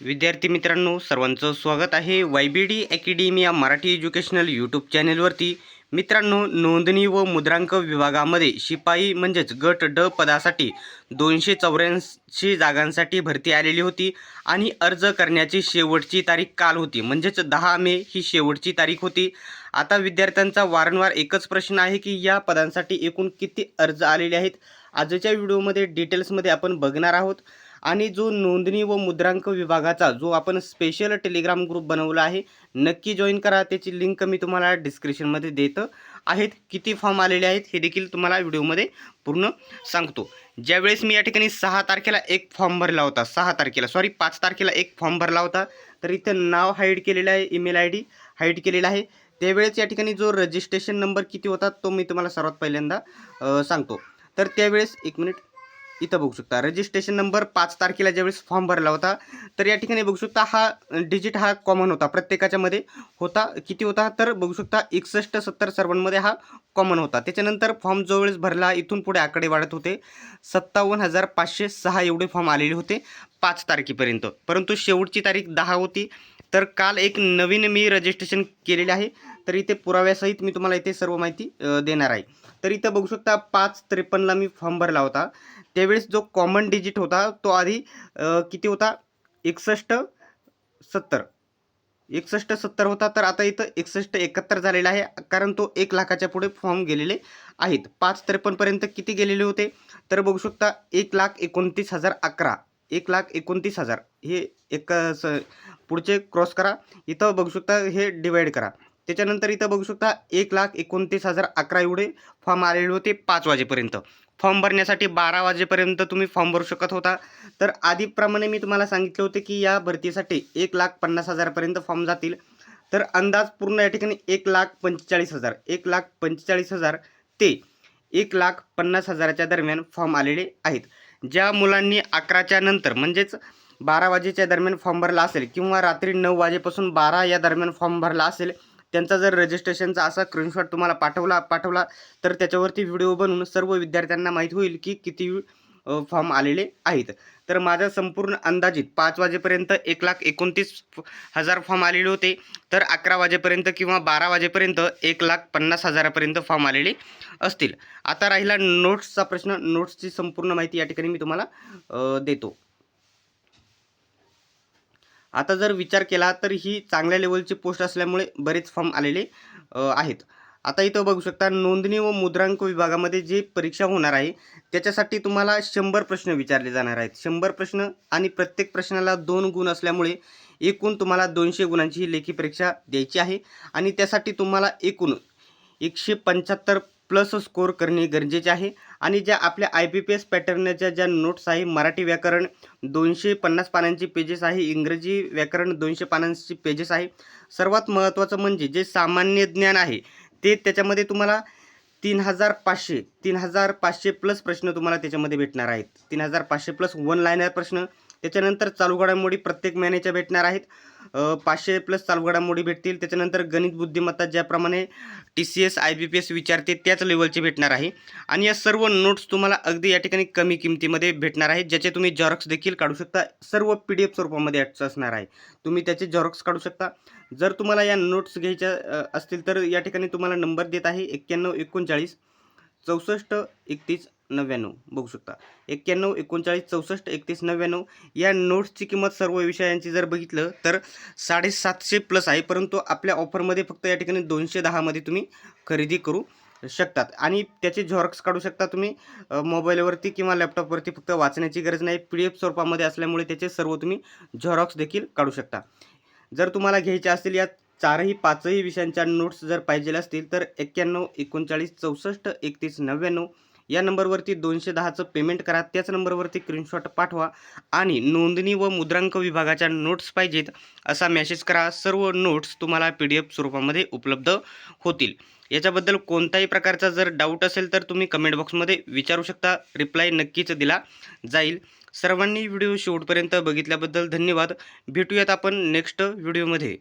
विद्यार्थी मित्रांनो सर्वांचं स्वागत आहे वाय बी डी अकॅडमी या मराठी एज्युकेशनल यूट्यूब चॅनेलवरती. मित्रांनो नोंदणी व मुद्रांक विभागामध्ये शिपाई म्हणजेच गट ड पदासाठी दोनशे चौऱ्याऐंशी जागांसाठी भरती आलेली होती आणि अर्ज करण्याची शेवटची तारीख काल होती. म्हणजेच दहा मे ही शेवटची तारीख होती. आता विद्यार्थ्यांचा वारंवार एकच प्रश्न आहे की या पदांसाठी एकूण किती अर्ज आलेले आहेत? आजच्या व्हिडिओमध्ये डिटेल्समध्ये आपण बघणार आहोत. आणि जो नोंदणी व मुद्रांक विभागाचा जो आपण स्पेशल टेलिग्राम ग्रुप बनवला आहे नक्की जॉईन करा. त्याची लिंक मी तुम्हाला डिस्क्रिप्शनमध्ये देत आहेत. किती फॉर्म आलेले आहेत हे देखील तुम्हाला व्हिडिओमध्ये पूर्ण सांगतो. ज्यावेळेस मी या ठिकाणी सहा तारखेला एक फॉर्म भरला होता सहा तारखेला सॉरी पाच तारखेला एक फॉर्म भरला होता तर इथं नाव हाईड केलेलं आहे ईमेल आय डी हाईड केलेला आहे. त्यावेळेस या ठिकाणी जो रजिस्ट्रेशन नंबर किती होता तो मी तुम्हाला सर्वात पहिल्यांदा सांगतो. तर त्यावेळेस एक मिनिट इथं बघू शकता. रजिस्ट्रेशन नंबर पाच तारखेला ज्यावेळेस फॉर्म भरला होता तर या ठिकाणी बघू शकता हा डिजिट हा कॉमन होता. प्रत्येकाच्या मध्ये होता. किती होता? तर बघू शकता एकसष्ट सत्तर सर्वांमध्ये हा कॉमन होता. त्याच्यानंतर फॉर्म जो वेळेस भरला इथून पुढे आकडे वाढत होते. सत्तावन्न हजार पाचशे सहा एवढे फॉर्म आलेले होते पाच तारखेपर्यंत. परंतु शेवटची तारीख दहा होती. तर काल एक नवीन मी रजिस्ट्रेशन केलेले आहे. तर इथे पुराव्यासहित मी तुम्हाला इथे सर्व माहिती देणार आहे. तर इथं बघू शकता पाच त्रेपन्नला मी फॉर्म भरला होता त्यावेळेस जो कॉमन डिजिट होता तो आधी किती होता? एकसष्ट सत्तर. एकसष्ट सत्तर होता तर आता इथं एकसष्ट एकाहत्तर झालेला आहे कारण तो एक लाखाच्या पुढे फॉर्म गेलेले आहेत. पाच त्रेपन्नपर्यंत किती गेलेले होते? तर बघू शकता एक लाख एकोणतीस हजार अकरा. एक लाख एकोणतीस हजार. हे एक स पुढचे क्रॉस करा. इथं बघू शकता हे डिवाईड करा. त्याच्यानंतर इथं बघू शकता एक लाख एकोणतीस हजार अकरा एवढे फॉर्म आलेले होते पाच वाजेपर्यंत. फॉर्म भरण्यासाठी बारा वाजेपर्यंत तुम्ही फॉर्म भरू शकत होता. तर आधीप्रमाणे मी तुम्हाला सांगितले होते की या भरतीसाठी एक लाख पन्नास हजारपर्यंत फॉर्म जातील. तर अंदाज पूर्ण या ठिकाणी एक लाख पंचेचाळीस हजार एक लाख पंचेचाळीस हजार ते एक लाख पन्नास हजाराच्या दरम्यान फॉर्म आलेले आहेत. ज्या मुलांनी अकराच्या नंतर म्हणजेच बारा वाजेच्या दरम्यान फॉर्म भरला असेल किंवा रात्री नऊ वाजेपासून बारा या दरम्यान फॉर्म भरला असेल त्यांचा जर रजिस्ट्रेशनचा असा स्क्रीनशॉट तुम्हाला पाठवला पाठवला तर त्याच्यावरती व्हिडिओ बनवून सर्व विद्यार्थ्यांना माहीत होईल की किती फॉर्म आलेले आहेत. तर माझा संपूर्ण अंदाजित पाच वाजेपर्यंत एक लाख एकोणतीस हजार फॉर्म आलेले होते. तर अकरा वाजेपर्यंत किंवा बारा वाजेपर्यंत एक लाख पन्नास हजारापर्यंत फॉर्म आलेले असतील. आता राहिला नोट्सचा प्रश्न. नोट्सची संपूर्ण माहिती या ठिकाणी मी तुम्हाला देतो. आता जर विचार केला तर ही चांगल्या लेवलची पोस्ट असल्यामुळे बरेच फॉर्म आलेले आहेत. आता इथं बघू शकता नोंदणी व मुद्रांक विभागामध्ये जी परीक्षा होणार आहे त्याच्यासाठी तुम्हाला शंभर प्रश्न विचारले जाणार आहेत. शंभर प्रश्न आणि प्रत्येक प्रश्नाला दोन गुण असल्यामुळे एकूण तुम्हाला दोनशे गुणांची ही लेखी परीक्षा द्यायची आहे. आणि त्यासाठी तुम्हाला एकूण एकशे पंच्याहत्तर प्लस स्कोअर करणे गरजेचे आहे. आणि ज्या आपल्या आय बी पी एस पॅटर्नच्या ज्या नोट्स आहे मराठी व्याकरण दोनशे पन्नास पानांची पेजेस आहे इंग्रजी व्याकरण दोनशे पानांची पेजेस आहे. सर्वात महत्त्वाचं म्हणजे जे सामान्य ज्ञान आहे ते त्याच्यामध्ये तुम्हाला तीन हजार पाचशे तीन हजार पाचशे प्लस प्रश्न तुम्हाला त्याच्यामध्ये भेटणार आहेत. तीन हजार पाचशे प्लस वन लायनर प्रश्न त्याच्यानंतर चालू घडामोडी प्रत्येक महिन्याच्या भेटणार आहेत. पाचशे प्लस चालू घडामोडी भेटतील. त्याच्यानंतर गणित बुद्धिमत्ता ज्याप्रमाणे T C S I B P S विचारते त्याच लेवलचे भेटणार आहे. आणि या सर्व नोट्स तुम्हाला अगदी या ठिकाणी कमी किमतीमध्ये भेटणार आहेत ज्याचे तुम्ही झेरॉक्स देखील काढू शकता. सर्व पी डी एफ स्वरूपामध्ये असणार आहे. तुम्ही त्याचे झेरॉक्स काढू शकता. जर तुम्हाला या नोट्स घ्यायच्या असतील तर या ठिकाणी तुम्हाला नंबर देत आहे एक्क्याण्णव एकोणचाळीस चौसष्ट एकतीस नव्याण्णव. बघू शकता. एक्क्याण्णव एकोणचाळीस चौसष्ट एकतीस नव्याण्णव या नोट्सची किंमत सर्व विषयांची जर बघितलं तर साडेसातशे प्लस आहे. परंतु आपल्या ऑफरमध्ये फक्त या ठिकाणी दोनशे दहामध्ये तुम्ही खरेदी करू शकतात. आणि त्याचे झॉरक्स काढू शकता तुम्ही. मोबाईलवरती किंवा लॅपटॉपवरती फक्त वाचण्याची गरज नाही. पी डी एफ स्वरूपामध्ये असल्यामुळे त्याचे सर्व तुम्ही झॉरॉक्स देखील काढू शकता. जर तुम्हाला घ्यायचे असतील या चारही पाचही विषयांच्या नोट्स जर पाहिजे असतील तर एक्क्याण्णव एकोणचाळीस चौसष्ट एकतीस नव्याण्णव या नंबरवरती दोनशे दहाचं पेमेंट करा. त्याच नंबरवरती स्क्रीनशॉट पाठवा आणि नोंदणी व मुद्रांक विभागाच्या नोट्स पाहिजेत असा मेसेज करा. सर्व नोट्स तुम्हाला पी डी एफ स्वरूपामध्ये उपलब्ध होतील. याच्याबद्दल कोणताही प्रकारचा जर डाऊट असेल तर तुम्ही कमेंट बॉक्समध्ये विचारू शकता. रिप्लाय नक्कीच दिला जाईल. सर्वांनी व्हिडिओ शेवटपर्यंत बघितल्याबद्दल धन्यवाद. भेटूयात आपण नेक्स्ट व्हिडिओमध्ये